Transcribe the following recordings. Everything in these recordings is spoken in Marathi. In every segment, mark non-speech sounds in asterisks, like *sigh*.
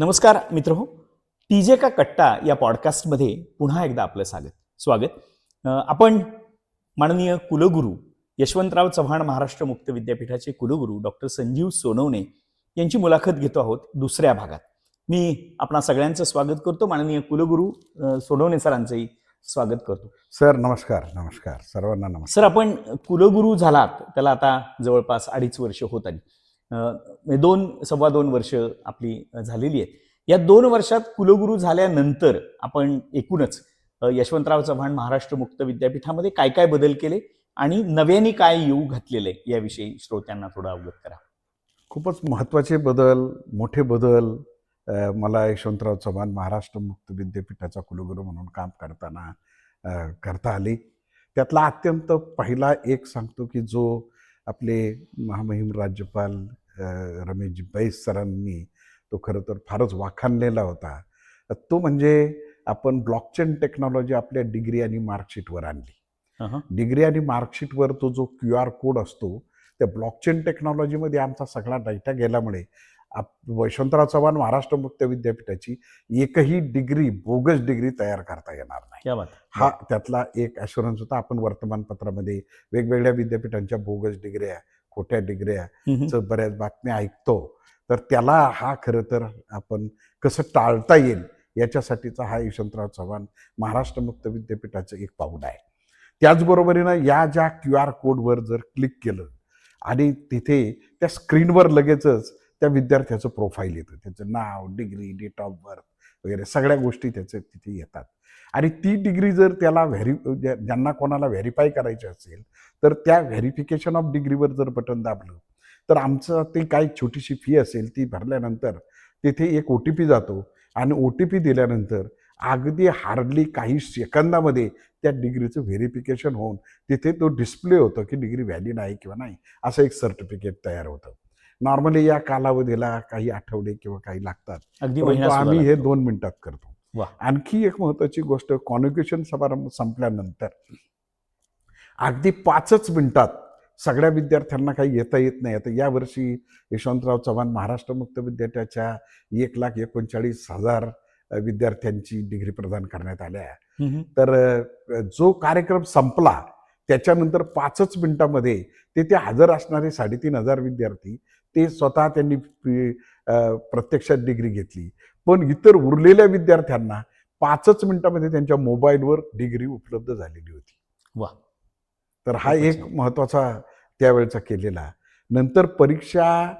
नमस्कार मित्र हो. टीजे का कट्टा या पॉडकास्टमध्ये पुन्हा एकदा आपलं स्वागत. स्वागत. आपण माननीय कुलगुरू यशवंतराव चव्हाण महाराष्ट्र मुक्त विद्यापीठाचे कुलगुरू डॉक्टर संजीव सोनवणे यांची मुलाखत घेतो आहोत दुसऱ्या भागात. मी आपणा सगळ्यांचं स्वागत करतो. माननीय कुलगुरू सोनवणे सरांचंही स्वागत करतो. सर नमस्कार नमस्कार. सर्वांना नमस्कार. सर आपण कुलगुरू झालात. त्याला आता जवळपास अडीच वर्ष होत आली. दोन सव्वा दोन वर्ष आपली झालेली आहेत. या दोन वर्षात कुलगुरू झाल्यानंतर आपण एकूणच यशवंतराव चव्हाण महाराष्ट्र मुक्त विद्यापीठामध्ये काय काय बदल केले आणि नव्याने काय येऊ घातलेले याविषयी श्रोत्यांना थोडं अवगत करा. खूपच महत्त्वाचे बदल मोठे बदल. मला यशवंतराव चव्हाण महाराष्ट्र मुक्त विद्यापीठाचा कुलगुरू म्हणून काम करताना करता आले. त्यातला अत्यंत पहिला एक सांगतो की जो आपले महामहिम राज्यपाल रमेशजी बैस सरांनी तो खरं तर फारच वाखाणलेला होता तो म्हणजे आपण ब्लॉकचेन टेक्नॉलॉजी आपल्या डिग्री आणि मार्कशीटवर आणली. डिग्री आणि मार्कशीटवर तो जो क्यू आर कोड असतो त्या ब्लॉकचेन टेक्नॉलॉजीमध्ये आमचा सगळा डाटा गेल्यामुळे आप यशवंतराव चव्हाण महाराष्ट्र मुक्त विद्यापीठाची एकही डिग्री बोगस डिग्री तयार करता येणार नाही. हा. त्यातला एक ॲश्युरन्स होता. आपण वर्तमानपत्रामध्ये वेगवेगळ्या विद्यापीठांच्या बोगस डिग्र्या खोट्या डिग्र्या बऱ्याच बातम्या ऐकतो. तर त्याला हा खरं तर आपण कसं टाळता येईल याच्यासाठीचा हा यशवंतराव चव्हाण महाराष्ट्र मुक्त विद्यापीठाचं एक पाऊल आहे. त्याचबरोबरीनं या ज्या क्यू आर कोडवर जर क्लिक केलं आणि तिथे त्या स्क्रीनवर लगेचच त्या विद्यार्थ्याचं प्रोफाईल येतं. त्याचं नाव डिग्री डेट ऑफ बर्थ वगैरे सगळ्या गोष्टी त्याचे तिथे येतात. आणि ती डिग्री जर त्याला व्हेरी ज्या- ज्यांना कोणाला व्हेरीफाय करायची असेल तर त्या व्हेरिफिकेशन ऑफ डिग्रीवर जर बटन दाबलं तर आमचं ते काही छोटीशी फी असेल ती भरल्यानंतर तिथे एक ओ टी पी जातो. आणि ओ टी पी दिल्यानंतर अगदी हार्डली काही सेकंदामध्ये त्या डिग्रीचं व्हेरिफिकेशन होऊन तिथे तो डिस्प्ले होतो की डिग्री व्हॅलिड आहे किंवा नाही असं एक सर्टिफिकेट तयार होतं. नॉर्मली या कालावधीला काही आठवडे किंवा काही लागतात अगदी आम्ही हे. दोन मिनिटात करतो. आणखी एक महत्वाची गोष्ट कॉन्व्होकेशन समारंभ संपल्यानंतर अगदी पाचच मिनिटात सगळ्या विद्यार्थ्यांना काही येता येत नाही आता यावर्षी यशवंतराव चव्हाण महाराष्ट्र मुक्त विद्यापीठाच्या एक लाख एकोणचाळीस हजार विद्यार्थ्यांची डिग्री प्रदान करण्यात आल्या. तर जो कार्यक्रम संपला त्याच्यानंतर पाचच मिनिटामध्ये तेथे हजर असणारे साडेतीन हजार विद्यार्थी ते स्वतः त्यांनी प्रत्यक्षात डिग्री घेतली पण इतर उरलेल्या विद्यार्थ्यांना पाचच मिनिटामध्ये त्यांच्या मोबाईलवर डिग्री उपलब्ध झालेली होती वा. तर हा एक. महत्त्वाचा त्यावेळेचा केलेला नंतर परीक्षा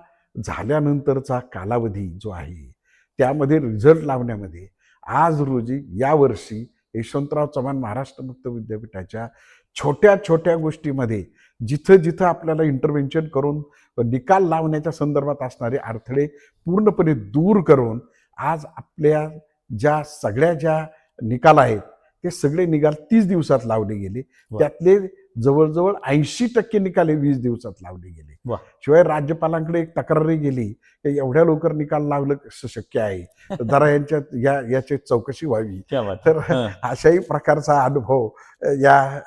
झाल्यानंतरचा कालावधी जो आहे त्यामध्ये रिझल्ट लावण्यामध्ये आज रोजी यावर्षी यशवंतराव चव्हाण महाराष्ट्र मुक्त विद्यापीठाच्या छोट्या छोट्या गोष्टीमध्ये जिथं जिथं आपल्याला इंटरव्हेन्शन करून निकाल लावण्याच्या संदर्भात असणारे अडथळे पूर्णपणे दूर करून आज आपल्या ज्या सगळ्या ज्या निकाल आहेत ते सगळे निकाल तीस दिवसात लावले गेले. त्यातले जवळजवळ ऐंशी टक्के निकाल हे वीस दिवसात लावले गेले. शिवाय राज्यपालांकडे एक तक्रारी गेली की एवढ्या लवकर निकाल लावलं कसं शक्य आहे? तर जरा यांच्या या याची चौकशी व्हावी. तर हं. अशाही प्रकारचा अनुभव या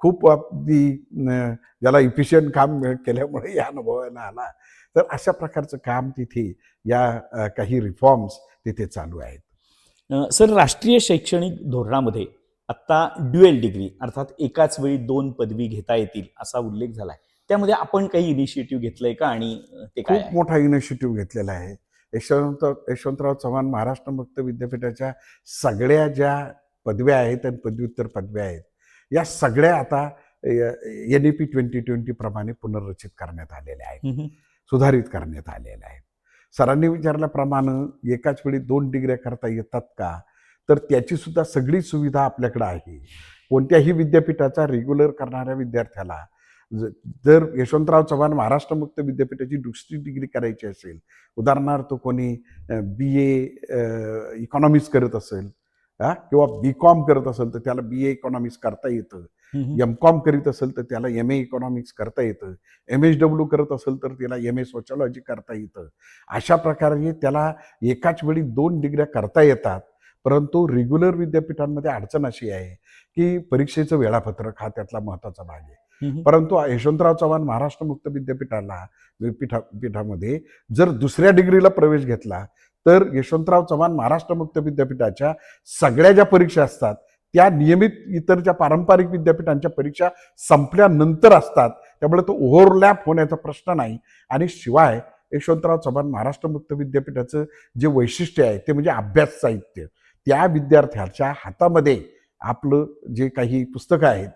खूप अगदी ज्याला इफिशियंट काम केल्यामुळे या अनुभवाला आला. तर अशा प्रकारचं काम तिथे या काही रिफॉर्म्स तिथे चालू आहेत. सर राष्ट्रीय शैक्षणिक धोरणामध्ये आत्ता ड्युएल डिग्री अर्थात एकाच वेळी दोन पदवी घेता येतील असा उल्लेख झालाय. त्यामध्ये आपण काही इनिशिएटिव्ह घेतलंय का आणि ते काय खूप आहे? मोठा इनिशिएटिव्ह घेतलेला आहे. यशवंत यशवंतराव चव्हाण महाराष्ट्र मुक्त विद्यापीठाच्या सगळ्या ज्या पदव्या आहेत आणि पदव्युत्तर पदव्या आहेत या सगळ्या आता N E P twenty twenty प्रमाणे पुनर्रचित करण्यात आलेल्या आहेत. सुधारित करण्यात आलेल्या आहेत. सरांनी विचारल्याप्रमाणे एकाच वेळी दोन डिग्र्या करता येतात का? तर त्याची सुद्धा सगळी सुविधा आपल्याकडे आहे. कोणत्याही विद्यापीठाचा रेग्युलर करणाऱ्या विद्यार्थ्याला जर यशवंतराव चव्हाण महाराष्ट्र मुक्त विद्यापीठाची दुसरी डिग्री करायची असेल उदाहरणार्थ कोणी बी ए इकॉनॉमिक्स करत असेल हा किंवा बी कॉम करत असेल तर त्याला बी ए इकॉनॉमिक्स करता येतं. एम कॉम करीत असेल तर त्याला एम ए इकॉनॉमिक्स करता येतं. एम एच डब्ल्यू करत असेल तर त्याला एम ए सोशॉलॉजी करता येतं. अशा प्रकारे त्याला एकाच वेळी दोन डिग्र्या करता येतात. परंतु रेग्युलर विद्यापीठांमध्ये अडचण अशी आहे की परीक्षेचं वेळापत्रक हा त्यातला महत्त्वाचा भाग आहे. परंतु यशवंतराव चव्हाण महाराष्ट्र मुक्त विद्यापीठाला पीठा पीठामध्ये जर दुसऱ्या डिग्रीला प्रवेश घेतला तर यशवंतराव चव्हाण महाराष्ट्र मुक्त विद्यापीठाच्या सगळ्या ज्या परीक्षा असतात त्या नियमित इतर ज्या पारंपरिक विद्यापीठांच्या परीक्षा संपल्यानंतर असतात त्यामुळे तो ओव्हरलॅप होण्याचा प्रश्न नाही. आणि शिवाय यशवंतराव चव्हाण महाराष्ट्र मुक्त विद्यापीठाचं जे वैशिष्ट्य आहे ते म्हणजे अभ्यास साहित्य. त्या विद्यार्थ्याच्या हातामध्ये आपलं जे काही पुस्तकं आहेत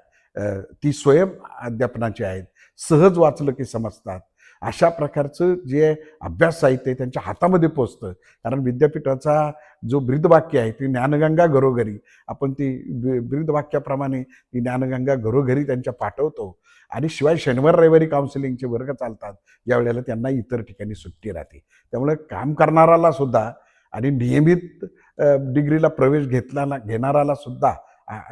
ती स्वयं अध्यापनाची आहेत सहज वाचलं की समजतात. अशा प्रकारचं जे अभ्यास साहित्य आहे त्यांच्या हातामध्ये पोचतं कारण विद्यापीठाचा जो ब्रीदवाक्य आहे ती ज्ञानगंगा घरोघरी आपण ती ब्री- ब्रीदवाक्याप्रमाणे ती ज्ञानगंगा घरोघरी त्यांच्या पाठवतो. आणि शिवाय शनिवार रविवारी काउन्सिलिंगचे वर्ग चालतात. या वेळेला त्यांना इतर ठिकाणी सुट्टी राहते. त्यामुळे काम करणाराला सुद्धा आणि नियमित डिग्रीला प्रवेश घेतला घेणाराला सुद्धा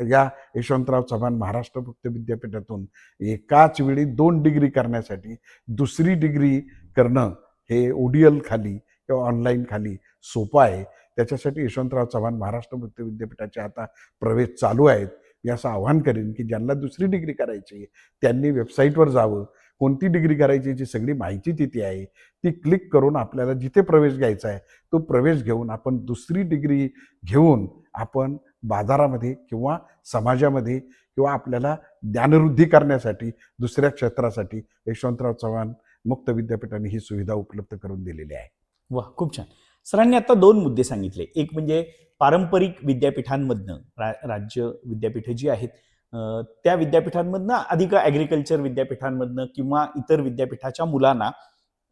या यशवंतराव चव्हाण महाराष्ट्र मुक्त विद्यापीठातून एकाच वेळी दोन डिग्री करण्यासाठी दुसरी डिग्री करणं हे ओडीएल खाली किंवा ऑनलाईन खाली सोपं आहे. त्याच्यासाठी यशवंतराव चव्हाण महाराष्ट्र मुक्त विद्यापीठाचे आता प्रवेश चालू आहेत. मी असं आवाहन करेन की ज्यांना दुसरी डिग्री करायची आहे त्यांनी वेबसाईटवर जावं. कोणती डिग्री करायची याची सगळी माहिती तिथे आहे. ती क्लिक करून आपल्याला जिथे प्रवेश घ्यायचा आहे तो प्रवेश घेऊन आपण दुसरी डिग्री घेऊन आपण बाजारामध्ये किंवा समाजामध्ये किंवा आपल्याला ज्ञानवृद्धी करण्यासाठी दुसऱ्या क्षेत्रासाठी यशवंतराव चव्हाण मुक्त विद्यापीठाने ही सुविधा उपलब्ध करून दिलेली आहे. वा खूप छान. सरांनी आता दोन मुद्दे सांगितले. एक म्हणजे पारंपरिक विद्यापीठांमधनं रा राज्य विद्यापीठं जी आहेत त्या विद्यापीठांमधनं अधिक ॲग्रिकल्चर विद्यापीठांमधनं किंवा इतर विद्यापीठाच्या मुलांना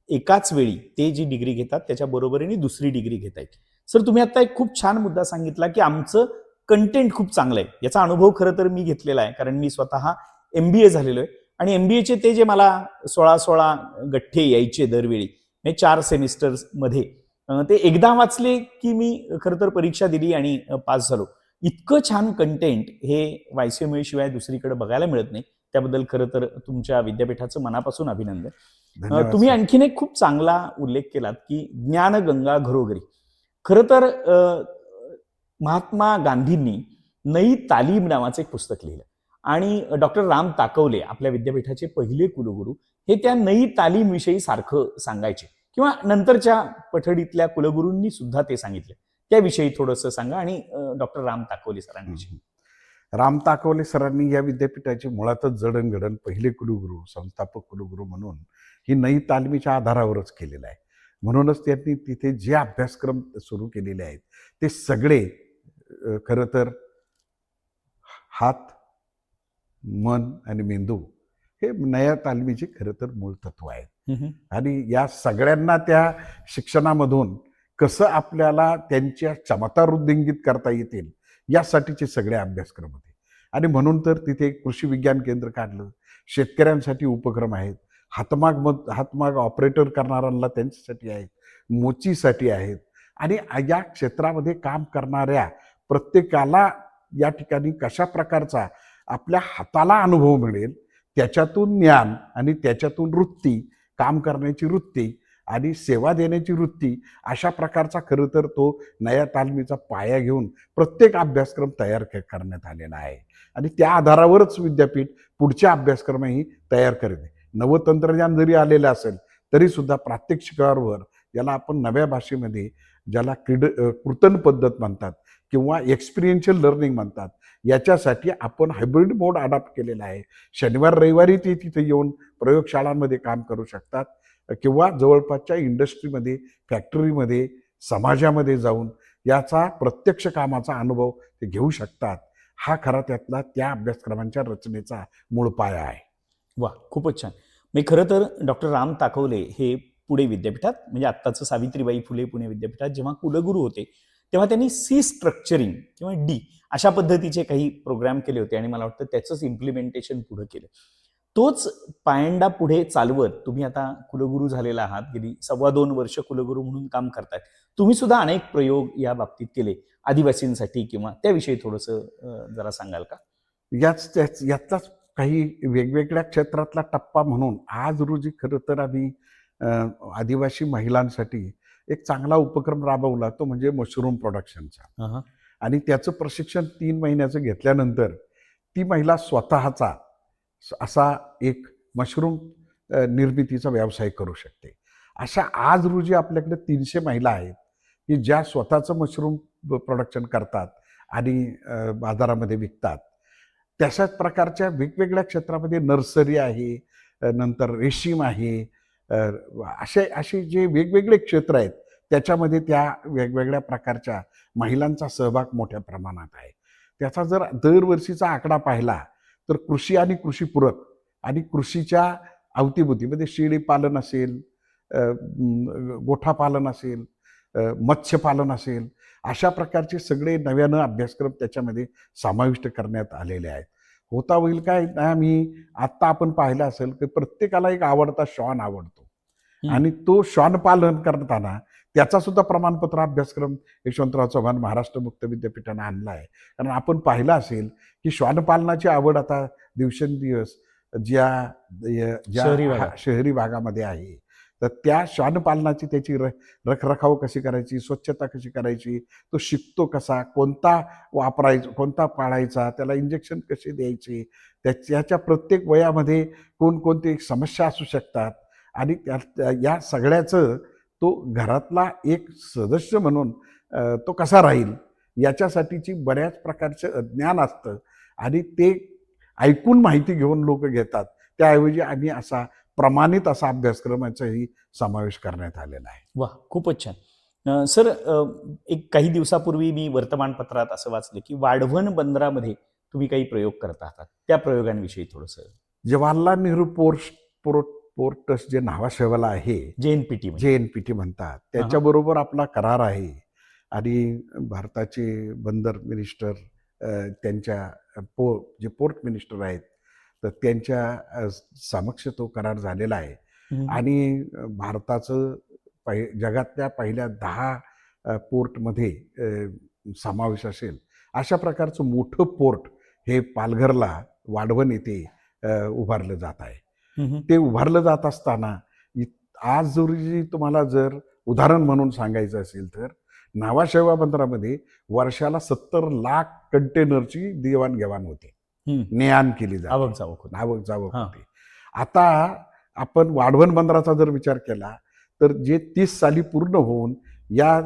एकाच वेळी ते जी डिग्री घेतात त्याच्या बरोबरीने दुसरी डिग्री घेता येईल सर तुम्ही आता एक खूप छान मुद्दा सांगितला की आमचं कंटेंट खूप चांगलं आहे. याचा अनुभव खरं तर मी घेतलेला आहे कारण मी स्वतः एम बी ए झालेलो आहे. आणि एम बी एचे ते जे मला सोळा सोळा गठ्ठे यायचे दरवेळी मी चार सेमिस्टर्समध्ये ते एकदा वाचले की मी खरं तर परीक्षा दिली आणि पास झालो. इतकं छान कंटेंट हे वायसीएमए शिवाय दुसरीकडे बघायला मिळत नाही. त्याबद्दल खरं तर तुमच्या विद्यापीठाचं मनापासून अभिनंदन. तुम्ही. आणखीन एक खूप चांगला उल्लेख केलात की ज्ञानगंगा घरोघरी. खरं तर महात्मा गांधींनी नई तालीम नावाचं एक पुस्तक लिहिलं. आणि डॉक्टर राम ताकवले आपल्या विद्यापीठाचे पहिले कुलगुरू हे त्या नई तालीम विषयी सारखं सांगायचे. किंवा नंतरच्या पठडीतल्या कुलगुरूंनी सुद्धा ते सांगितले. त्याविषयी थोडंसं सांगा आणि डॉक्टर राम ताकवले सरांविषयी. राम ताकवले सरांनी या विद्यापीठाचे मुळातच जडणघडण पहिले कुलगुरू संस्थापक कुलगुरू म्हणून ही नई तालमीच्या आधारावरच केलेलं आहे. म्हणूनच त्यांनी तिथे जे अभ्यासक्रम सुरू केलेले आहेत ते सगळे खरं तर हात मन आणि मेंदू हे नया तालमीचे खरं तर मूळ तत्व आहेत. आणि या सगळ्यांना त्या शिक्षणामधून कसं आपल्याला त्यांच्या क्षमता वृद्धिंगित करता येतील यासाठीचे सगळे अभ्यासक्रम होते आणि म्हणून तर तिथे एक कृषी विज्ञान केंद्र काढलं. शेतकऱ्यांसाठी उपक्रम आहेत. हातमाग मग हातमाग ऑपरेटर करणाऱ्यांना त्यांच्यासाठी आहेत. मोचीसाठी आहेत. आणि या क्षेत्रामध्ये काम करणाऱ्या प्रत्येकाला या ठिकाणी कशा प्रकारचा आपल्या हाताला अनुभव मिळेल त्याच्यातून ज्ञान आणि त्याच्यातून वृत्ती काम करण्याची वृत्ती आणि सेवा देण्याची वृत्ती अशा प्रकारचा खरं तर तो नया तालमीचा पाया घेऊन प्रत्येक अभ्यासक्रम तयार करण्यात आलेला आहे. आणि त्या आधारावरच विद्यापीठ पुढचे अभ्यासक्रमही तयार करते नवतंत्रज्ञान जरी आलेलं असेल तरीसुद्धा प्रात्यक्षिकावर ज्याला आपण नव्या भाषेमध्ये ज्याला क्रीड कृतन पद्धत म्हणतात किंवा एक्सपिरियन्शियल लर्निंग म्हणतात याच्यासाठी आपण हायब्रिड मोड अडॉप्ट केलेला आहे. शनिवार रविवारी ते तिथे येऊन प्रयोगशाळांमध्ये काम करू शकतात. किंवा जवळपासच्या इंडस्ट्रीमध्ये फॅक्टरीमध्ये समाजामध्ये जाऊन याचा प्रत्यक्ष कामाचा अनुभव ते घेऊ शकतात. हा खरा त्यातला त्या अभ्यासक्रमांच्या रचनेचा मूळ पाया आहे. वा खूपच छान. मी खरं तर डॉक्टर राम ताकवले हे पुणे विद्यापीठात म्हणजे आत्ताचं सावित्रीबाई फुले पुणे विद्यापीठात जेव्हा कुलगुरू होते तेव्हा त्यांनी सी स्ट्रक्चरिंग किंवा डी अशा पद्धतीचे काही प्रोग्राम केले होते आणि मला वाटतं त्याचंच इम्प्लिमेंटेशन पुढं केलं. तोच पायंडा पुढे चालवत तुम्ही आता कुलगुरू झालेला आहात गेली सव्वा दोन वर्ष कुलगुरू म्हणून काम करतायत. तुम्ही सुद्धा अनेक प्रयोग या बाबतीत केले आदिवासींसाठी किंवा त्याविषयी थोडंसं जरा सांगाल का? याच त्याच यातलाच काही वेगवेगळ्या क्षेत्रातला टप्पा म्हणून आज रोजी खरं तर आम्ही आदिवासी महिलांसाठी एक चांगला उपक्रम राबवला तो म्हणजे मशरूम प्रोडक्शनचा. आणि त्याचं प्रशिक्षण तीन महिन्याचं घेतल्यानंतर ती महिला स्वतःचा असा एक मशरूम निर्मितीचा व्यवसाय करू शकते. अशा आज रोजी आपल्याकडे तीनशे महिला आहेत की ज्या स्वतःचं मशरूम प्रोडक्शन करतात आणि बाजारामध्ये विकतात. तशाच प्रकारच्या वेगवेगळ्या क्षेत्रामध्ये नर्सरी आहे नंतर रेशीम आहे असे असे जे वेगवेगळे क्षेत्र आहेत त्याच्यामध्ये त्या वेगवेगळ्या प्रकारच्या महिलांचा सहभाग मोठ्या प्रमाणात आहे. त्याचा जर दरवर्षीचा आकडा पाहिला तर कृषी आणि कृषीपूरक आणि कृषीच्या अवतीभोवती शेळी पालन असेल अ, म, गोठा पालन असेल मत्स्यपालन असेल अशा प्रकारचे सगळे नव्यानं अभ्यासक्रम त्याच्यामध्ये समाविष्ट करण्यात आलेले आहेत. होता होईल काय? ना मी आत्ता आपण पाहिलं असेल की प्रत्येकाला एक आवडता श्वान आवडतो. आणि तो श्वान पालन करताना त्याचा सुद्धा प्रमाणपत्र अभ्यासक्रम यशवंतराव चव्हाण महाराष्ट्र मुक्त विद्यापीठानं आणला आहे. कारण आपण पाहिलं असेल की श्वानपालनाची आवड आता दिवसेंदिवस ज्या ज्या शहरी भागामध्ये आहे. तर त्या श्वानपालनाची त्याची र रखरखाव कशी करायची स्वच्छता कशी करायची तो शिकतो कसा कोणता वापरायचा कोणता पाळायचा त्याला इंजेक्शन कसे द्यायचे त्याच्या प्रत्येक वयामध्ये कोणकोणते समस्या असू शकतात आणि त्या- या सगळ्याचं तो घरातला एक सदस्य म्हणून तो कसा राहील? याच्यासाठीची बऱ्याच प्रकारचं ज्ञान असतं. आणि ते ऐकून माहिती घेऊन लोक घेतात. त्याऐवजी आम्ही असा प्रमाणित असा अभ्यासक्रमाचाही समावेश करण्यात आलेला आहे. वा खूपच छान. सर एक काही दिवसापूर्वी मी वर्तमानपत्रात असं वाचलं की वाढवण बंदरामध्ये तुम्ही काही प्रयोग करत आहात त्या प्रयोगांविषयी थोडंसं. Jawaharlal Nehru port port port trust जे नावाशेवाला आहे J N P T J N P T म्हणतात त्याच्याबरोबर आपला करार आहे. आणि भारताचे बंदर मिनिस्टर त्यांच्या पो जे पोर्ट मिनिस्टर आहेत तर त्यांच्या समक्ष तो करार झालेला आहे. आणि भारताचं पहि जगातल्या पहिल्या दहा पोर्टमध्ये समावेश असेल अशा प्रकारचं मोठं पोर्ट हे पालघरला वाढवण येथे उभारलं जात आहे. ते उभारलं जात असताना आज जरी तुम्हाला जर उदाहरण म्हणून सांगायचं असेल तर नावाशेवा बंदरामध्ये वर्षाला सत्तर लाख कंटेनरची देवाणघेवाण होते ने आण केली जावक होती. आवक जावक. होते आता आपण वाढवण बंदराचा जर विचार केला तर जे तीस साली पूर्ण होऊन या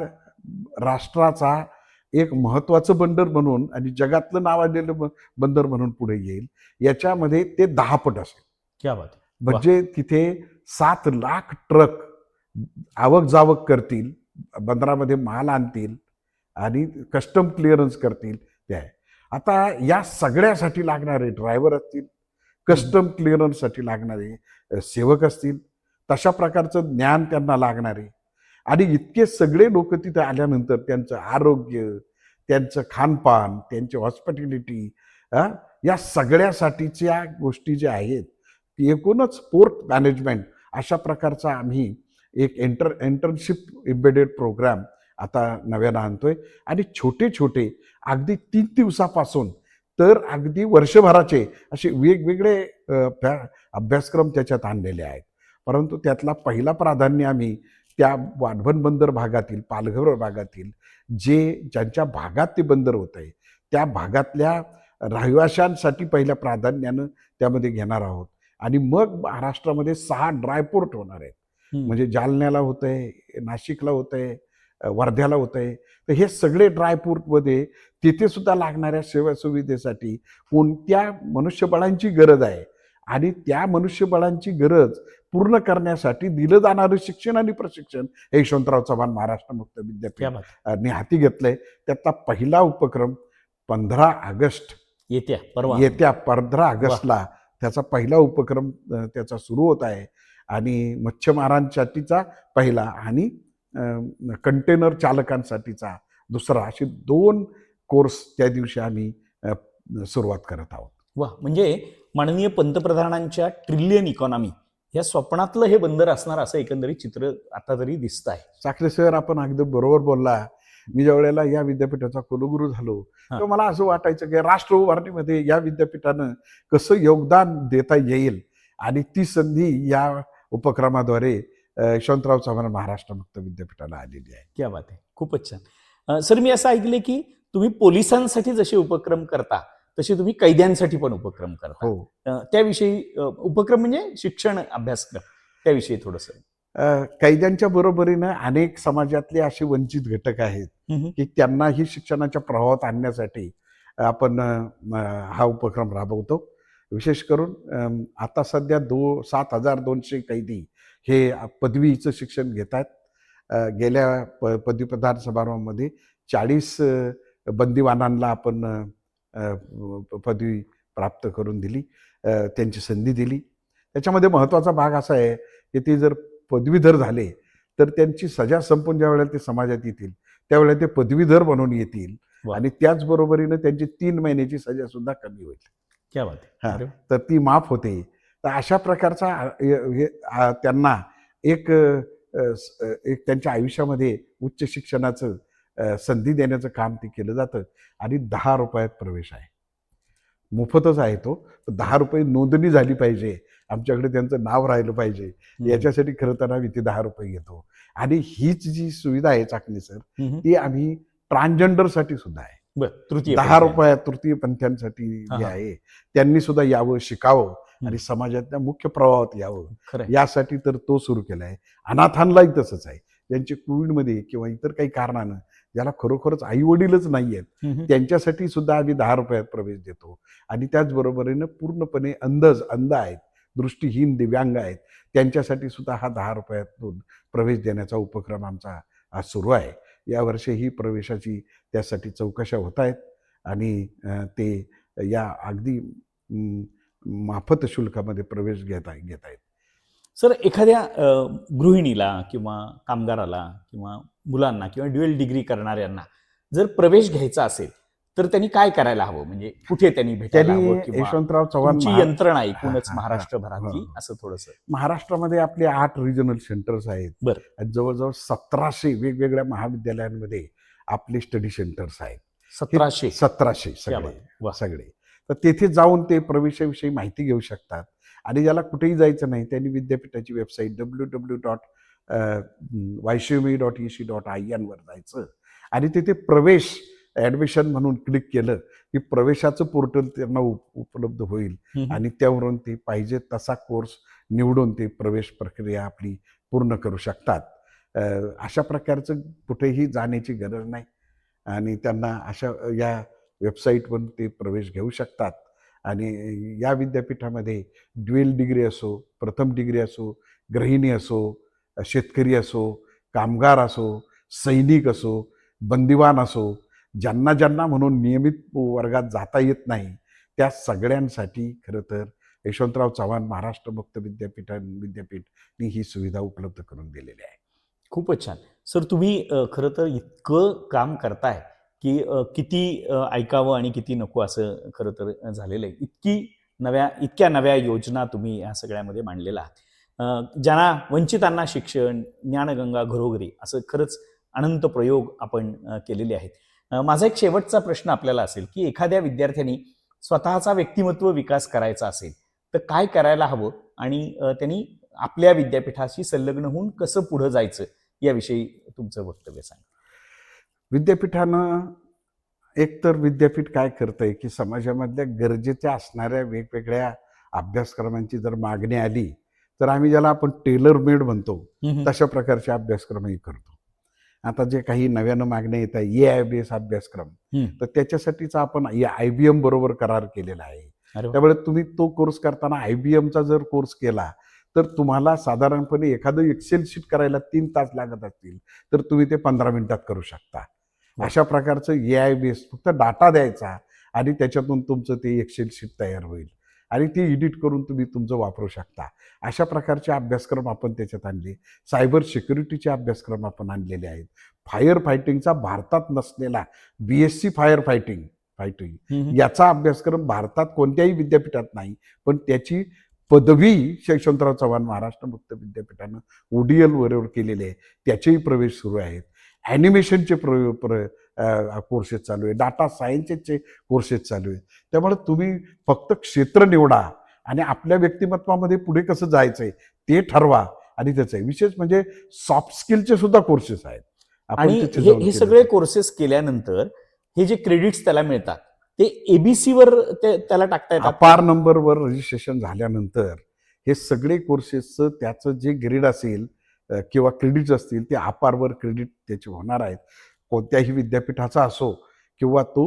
राष्ट्राचा एक महत्वाचं बंदर म्हणून आणि जगातलं नावाजलेलं ब- बंदर म्हणून पुढे येईल याच्यामध्ये ते दहा पट असेल क्या बात. म्हणजे तिथे सात लाख ट्रक आवक जावक करतील बंदरामध्ये माल आणतील आणि कस्टम क्लिअरन्स करतील ते आहे. आता या सगळ्यासाठी लागणारे ड्रायव्हर असतील कस्टम क्लिअरन्ससाठी लागणारे सेवक असतील तशा प्रकारचं ज्ञान त्यांना लागणारे. आणि इतके सगळे लोक तिथे आल्यानंतर त्यांचं आरोग्य त्यांचं खानपान त्यांची हॉस्पिटॅलिटी या सगळ्यासाठीच्या गोष्टी ज्या आहेत एकूणच पोर्ट मॅनेजमेंट अशा प्रकारचा आम्ही एक एंटर एंटर्नशिप इम्बेडेड प्रोग्राम आता नव्यानं आणतोय. आणि छोटे छोटे अगदी तीन दिवसापासून तर अगदी वर्षभराचे असे वेगवेगळे अभ्या- अभ्यासक्रम त्याच्यात आणलेले आहेत. परंतु त्यातला पहिला प्राधान्य आम्ही त्या वाढवण बंदर भागातील पालघर भागातील जे ज्यांच्या भागात ते बंदर होत आहे त्या भागातल्या रहिवाशांसाठी पहिल्या प्राधान्यानं त्यामध्ये घेणार आहोत. आणि मग महाराष्ट्रामध्ये सहा ड्रायपोर्ट होणार आहेत. म्हणजे जालन्याला होत आहे नाशिकला होत आहे वर्ध्याला होत आहे तर हे सगळे ड्रायपोर्टमध्ये तिथे सुद्धा लागणाऱ्या सेवा सुविधेसाठी कोणत्या मनुष्यबळांची गरज आहे आणि त्या मनुष्यबळांची गरज पूर्ण करण्यासाठी दिलं जाणारं शिक्षण आणि प्रशिक्षण हे यशवंतराव चव्हाण महाराष्ट्र मुक्त क्या विद्यापीठ बात अ, ने हाती घेतलंय. त्यातला पहिला उपक्रम पंधरा ऑगस्ट येत्या परवा. येत्या पंधरा ऑगस्टला त्याचा पहिला उपक्रम त्याचा सुरू होत आहे. आणि मच्छीमारांसाठीचा पहिला आणि कंटेनर चालकांसाठीचा दुसरा असे दोन कोर्स त्या दिवशी आम्ही सुरुवात करत आहोत. वा म्हणजे माननीय पंतप्रधानांच्या ट्रिलियन इकॉनॉमी या स्वप्नातलं हे बंदर असणार असं एकंदरीत चित्र आता तरी दिसत आहे साखरे सर आपण अगदी बरोबर बोलला. मी ज्या वेळेला या विद्यापीठाचा कुलगुरू झालो. तेव्हा मला असं वाटायचं की राष्ट्र उभारणीमध्ये या विद्यापीठानं कसं योगदान देता येईल? आणि ती संधी या उपक्रमाद्वारे यशवंतराव चव्हाण महाराष्ट्र मुक्त विद्यापीठाला आलेली आहे. क्या बात आहे. खूपच छान. सर मी असं ऐकले की तुम्ही पोलिसांसाठी जसे उपक्रम करता तसे तुम्ही कैद्यांसाठी पण उपक्रम करता. हो. त्याविषयी उपक्रम म्हणजे शिक्षण अभ्यासक्रम. त्याविषयी थोडस. कैद्यांच्या बरोबरीनं अनेक समाजातले असे वंचित घटक आहेत. की त्यांनाही शिक्षणाच्या प्रवाहात आणण्यासाठी आपण हा उपक्रम राबवतो. विशेष करून आता सध्या दो सात हजार दोनशे कैदी हे पदवीचं शिक्षण घेत आहेत गेल्या प पदवीप्रदान समारंभामध्ये चाळीस बंदिवानांना आपण पदवी प्राप्त करून दिली. त्यांची संधी दिली. त्याच्यामध्ये महत्त्वाचा भाग असा आहे की ते जर पदवीधर झाले तर त्यांची सजा संपून ज्या वेळेला ते समाजात येतील त्यावेळेला ते पदवीधर बनून येतील. आणि त्याचबरोबरीनं त्यांची तीन महिन्याची सजा सुद्धा कमी होईल क्या बात. हा. तर ती माफ होते तर अशा प्रकारचा त्यांना एक एक त्यांच्या आयुष्यामध्ये उच्च शिक्षणाचं संधी देण्याचं काम ते केलं जातं आणि दहा रुपयात प्रवेश आहे मोफतच आहे तो दहा रुपये नोंदणी झाली पाहिजे आमच्याकडे त्यांचं नाव राहिलं पाहिजे. याच्यासाठी खरं तर आम्ही ते दहा रुपये घेतो आणि हीच जी सुविधा आहे चाकणी सर. ती आम्ही ट्रान्सजेंडरसाठी सुद्धा आहे तृतीय दहा पंथी. रुपयात तृतीय पंथ्यांसाठी जे. आहे त्यांनी सुद्धा यावं शिकावं. आणि समाजातल्या मुख्य प्रवाहात यावं. यासाठी तर तो सुरू केला आहे अनाथांनाही तसंच आहे ज्यांचे कोविडमध्ये किंवा इतर काही कारणानं ज्याला खरोखरच आई वडीलच नाही आहेत. त्यांच्यासाठी सुद्धा आम्ही दहा रुपयात प्रवेश देतो आणि त्याचबरोबरीनं पूर्णपणे अंधज अंध आहेत दृष्टीहीन दिव्यांग आहेत. त्यांच्यासाठी सुद्धा हा दहा रुपयातून प्रवेश देण्याचा उपक्रम आमचा आज सुरू आहे. यावर्षी ही प्रवेशाची त्यासाठी चौकशा होत आहेत आणि ते या अगदी माफत शुल्कामध्ये प्रवेश घेत आहे घेत आहेत. सर एखाद्या गृहिणीला किंवा कामगाराला किंवा मुलांना किंवा ड्युएल डिग्री करणाऱ्यांना जर प्रवेश घ्यायचा असेल तर त्यांनी काय करायला हवं म्हणजे कुठे त्यांनी भेटायला त्यांनी हवं किंवा यशवंतराव चव्हाण तुमची महा- यंत्रणा एकूणच *laughs* हा, हा, महाराष्ट्रभरातली हा. असं थोडस महाराष्ट्रामध्ये आपले आठ रिजनल सेंटर्स आहेत बरं. आणि जवळजवळ सतराशे वेगवेगळ्या महाविद्यालयांमध्ये आपले स्टडी सेंटर्स आहेत सतराशे सतराशे सगळे बात. वा. सगळे तर तेथे जाऊन ते प्रवेशाविषयी माहिती घेऊ शकतात आणि ज्याला कुठेही जायचं नाही त्यांनी विद्यापीठाची website W W dot वायशिमी dot E C dot I Enver जायचं आणि तिथे प्रवेश ॲडमिशन म्हणून क्लिक केलं की प्रवेशाचं पोर्टल त्यांना उप- उपलब्ध होईल. आणि त्यावरून ते पाहिजे तसा कोर्स निवडून ते प्रवेश प्रक्रिया आपली पूर्ण करू शकतात. अशा प्रकारचं कुठेही जाण्याची गरज नाही. आणि त्यांना अशा या वेबसाईटवरून ते प्रवेश घेऊ शकतात. आणि या विद्यापीठामध्ये ड्युएल डिग्री असो प्रथम डिग्री असो गृहिणी असो शेतकरी असो कामगार असो सैनिक असो बंदिवान असो ज्यांना ज्यांना म्हणून नियमित वर्गात जाता येत नाही त्या सगळ्यांसाठी खरं तर यशवंतराव चव्हाण महाराष्ट्र मुक्त विद्यापीठा विद्यापीठनी ही सुविधा उपलब्ध करून दिलेली आहे. खूपच छान. सर तुम्ही खरं तर इतकं काम करताय की किती ऐकावं आणि किती नको असं खरं तर झालेलं आहे. इतकी नव्या इतक्या नव्या योजना तुम्ही या सगळ्यामध्ये मांडलेल्या आहात. ज्यांना वंचितांना शिक्षण ज्ञानगंगा घरोघरी असं खरंच अनंत प्रयोग आपण केलेले आहेत. माझा एक शेवटचा प्रश्न आपल्याला असेल की एखाद्या विद्यार्थ्यांनी स्वतःचा व्यक्तिमत्व विकास करायचा असेल तर काय करायला हवं आणि त्यांनी आपल्या विद्यापीठाशी संलग्न होऊन कसं पुढं जायचं याविषयी तुमचं वक्तव्य सांगा. विद्यापीठानं एकतर विद्यापीठ काय करतंय की समाजामधल्या गरजेच्या असणाऱ्या वेगवेगळ्या अभ्यासक्रमांची जर मागणी आली तर आम्ही ज्याला आपण टेलर मेड म्हणतो तशा प्रकारचे अभ्यासक्रमही करतो. आता जे काही नव्यानं मागण्या येत आहे ए आय बी एस अभ्यासक्रम. तर त्याच्यासाठीचा आपण आय बी एम बरोबर करार केलेला आहे. त्यामुळे तुम्ही तो कोर्स करताना आय बी एमचा जर कोर्स केला तर तुम्हाला साधारणपणे एखादं एक्सेल शीट करायला तीन तास लागत असतील तर तुम्ही ते पंधरा मिनिटात करू शकता. अशा प्रकारचं ए आय बी एस फक्त डाटा द्यायचा आणि त्याच्यातून तुमचं ते एक्सेल शीट तयार होईल आणि ती एडिट करून तुम्ही तुमचं वापरू शकता. अशा प्रकारचे अभ्यासक्रम आपण त्याच्यात आणले. सायबर सिक्युरिटीचे अभ्यासक्रम आपण आणलेले आहेत. फायर फायटिंगचा भारतात नसलेला B S C fire fighting fighting. याचा अभ्यासक्रम भारतात कोणत्याही विद्यापीठात नाही. पण त्याची पदवी यशवंतराव चव्हाण महाराष्ट्र मुक्त विद्यापीठानं ओडीएल बरोबर केलेले आहे. त्याचेही प्रवेश सुरू आहेत. ॲनिमेशनचे प्र कोर्सेस चालू आहे डाटा सायन्सेसचे कोर्सेस चालू आहेत. त्यामुळे तुम्ही फक्त क्षेत्र निवडा आणि आपल्या व्यक्तिमत्वामध्ये पुढे कसं जायचंय ते ठरवा आणि त्याचं आहे. विशेष म्हणजे सॉफ्ट स्किलचे सुद्धा कोर्सेस आहेत. आणि हे सगळे. कोर्सेस केल्यानंतर हे जे क्रेडिट्स त्याला मिळतात ते एबीसी वर ते त्याला टाकता येतात? अपार नंबरवर रजिस्ट्रेशन झाल्यानंतर हे सगळे कोर्सेसचं त्याचं जे ग्रेड असेल किंवा क्रेडिट्स असतील ते अपारवर क्रेडिट त्याचे होणार आहेत. कोणत्याही विद्यापीठाचा असो किंवा तो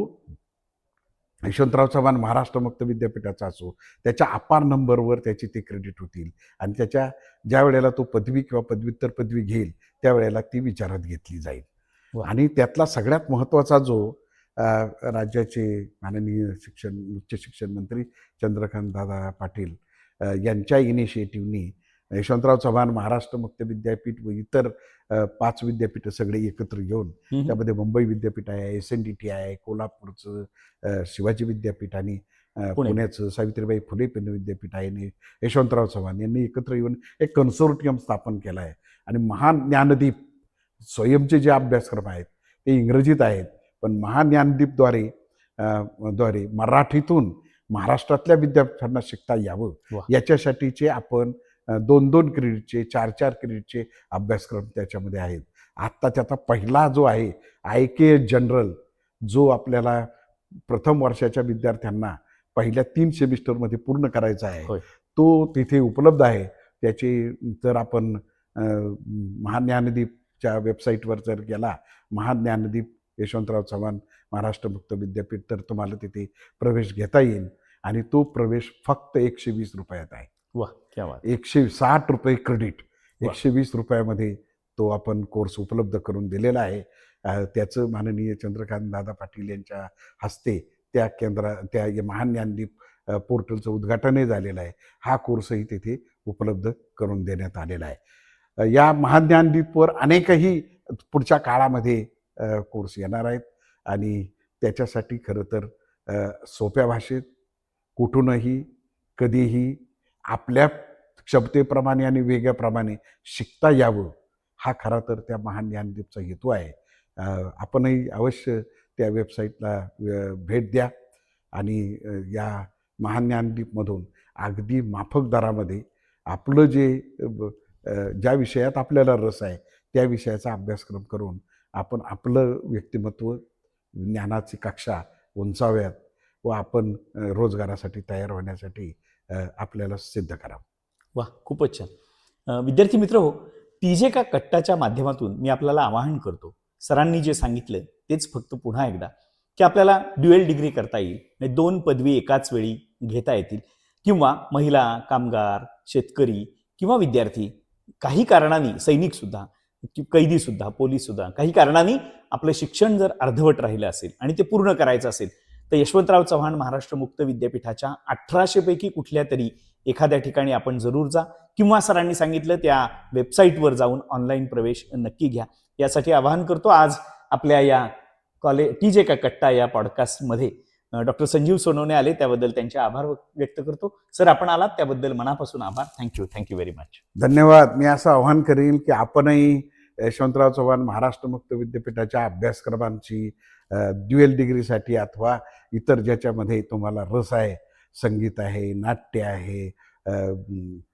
यशवंतराव चव्हाण महाराष्ट्र मुक्त विद्यापीठाचा असो त्याच्या अपार नंबरवर त्याची ते क्रेडिट होतील आणि त्याच्या ज्या वेळेला तो पदवी किंवा पदव्युत्तर पदवी घेईल त्यावेळेला ती विचारात घेतली जाईल. आणि त्यातला सगळ्यात महत्त्वाचा जो राज्याचे माननीय शिक्षण उच्च शिक्षण मंत्री चंद्रकांत दादा पाटील यांच्या इनिशिएटिव्हनी यशवंतराव चव्हाण महाराष्ट्र मुक्त विद्यापीठ व इतर पाच विद्यापीठं सगळे एकत्र घेऊन. त्यामध्ये मुंबई विद्यापीठ आहे एस एन डी टी आहे कोल्हापूरचं शिवाजी विद्यापीठ आणि पुणे. पुण्याचं सावित्रीबाई फुले पेन विद्यापीठ आहे आणि यशवंतराव चव्हाण यांनी एकत्र येऊन एक कन्सोर्टियम स्थापन केलं आहे आणि महान ज्ञानदीप स्वयंचे जे अभ्यासक्रम आहेत ते इंग्रजीत आहेत पण महाज्ञानदीपद्वारे अ, द्वारे मराठीतून महाराष्ट्रातल्या विद्यार्थ्यांना शिकता यावं. याच्यासाठीचे आपण दोन दोन क्रेडिटचे चार चार क्रेडिटचे अभ्यासक्रम त्याच्यामध्ये आहेत. आत्ता त्याचा पहिला जो आहे आय के जनरल जो आपल्याला प्रथम वर्षाच्या विद्यार्थ्यांना पहिल्या तीन सेमिस्टरमध्ये पूर्ण करायचा आहे. तो तिथे उपलब्ध आहे. त्याचे जर आपण महाज्ञानदीपच्या वेबसाईटवर जर गेला महाज्ञानदीप यशवंतराव चव्हाण महाराष्ट्र मुक्त विद्यापीठ तर तुम्हाला तिथे प्रवेश घेता येईल आणि तो प्रवेश फक्त एकशे वीस रुपयात आहे. वा एकशे साठ रुपये क्रेडिट. एकशे वीस रुपयामध्ये तो आपण कोर्स उपलब्ध करून दिलेला आहे. त्याचं माननीय चंद्रकांत दादा पाटील यांच्या हस्ते त्या केंद्रा त्या महान ज्ञानदीप पोर्टलचं उद्घाटनही झालेलं आहे. हा कोर्सही तिथे उपलब्ध करून देण्यात आलेला आहे. या महाज्ञानदीपवर अनेकही पुढच्या काळामध्ये कोर्स येणार आहेत आणि त्याच्यासाठी खरं तर सोप्या भाषेत कुठूनही कधीही आपल्या क्षमतेप्रमाणे आणि वेगाप्रमाणे शिकता यावं. हा खरा तर त्या महान ज्ञानदीपचा हेतू आहे. आपणही अवश्य त्या वेबसाईटला भेट द्या आणि या महान ज्ञानदीपमधून अगदी माफक दरामध्ये आपलं जे ज्या विषयात आपल्याला रस आहे त्या विषयाचा अभ्यासक्रम करून आपण आपलं व्यक्तिमत्व ज्ञानाची कक्षा उंचाव्यात व आपण रोजगारासाठी तयार होण्यासाठी आपल्याला सिद्ध करावं. वा खूपच छान. विद्यार्थी मित्र हो टीजे का कट्टाच्या माध्यमातून मी आपल्याला आवाहन करतो सरांनी जे सांगितलं तेच फक्त पुन्हा एकदा की आपल्याला ड्युएल डिग्री करता येईल म्हणजे दोन पदवी एकाच वेळी घेता येतील किंवा महिला कामगार शेतकरी किंवा विद्यार्थी काही कारणाने सैनिक सुद्धा कैदी सुद्धा पोलीस सुद्धा काही कारणाने आपलं शिक्षण जर अर्धवट राहिलं असेल आणि ते पूर्ण करायचं असेल तर यशवंतराव चव्हाण महाराष्ट्र मुक्त विद्यापीठाच्या अठराशेपैकी कुठल्या तरी एखाद्या ठिकाणी आपण जरूर जा किंवा सरांनी सांगितलं त्या वेबसाईटवर जाऊन ऑनलाईन प्रवेश नक्की घ्या. यासाठी आवाहन करतो आज आपल्या या कॉलेज टी जे का कट्टा या पॉडकास्टमध्ये डॉक्टर संजीव सोनवणे आले त्याबद्दल त्यांचे आभार व्यक्त करतो. सर आपण आलात त्याबद्दल मनापासून आभार. थँक्यू थँक्यू व्हेरी मच धन्यवाद. मी असं आव्हान करेन की आपणही यशवंतराव चव्हाण महाराष्ट्र मुक्त विद्यापीठाच्या अभ्यासक्रमांची ड्युएल डिग्रीसाठी अथवा इतर ज्याच्यामध्ये तुम्हाला रस आहे संगीत आहे नाट्य आहे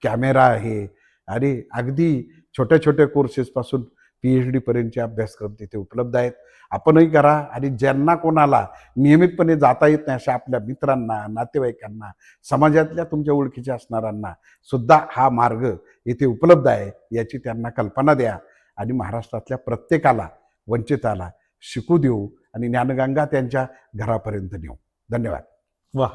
कॅमेरा आहे आणि अगदी छोट्या छोट्या कोर्सेसपासून पी एच डीपर्यंतचे अभ्यासक्रम तिथे उपलब्ध आहेत. आपणही करा आणि ज्यांना कोणाला नियमितपणे जाता येत नाही अशा आपल्या मित्रांना नातेवाईकांना समाजातल्या तुमच्या ओळखीच्या असणाऱ्यांना सुद्धा हा मार्ग इथे उपलब्ध आहे याची त्यांना कल्पना द्या. आणि महाराष्ट्रातल्या प्रत्येकाला वंचिताला शिकू देऊ आणि ज्ञानगंगा त्यांच्या घरापर्यंत नेऊ. धन्यवाद. वा.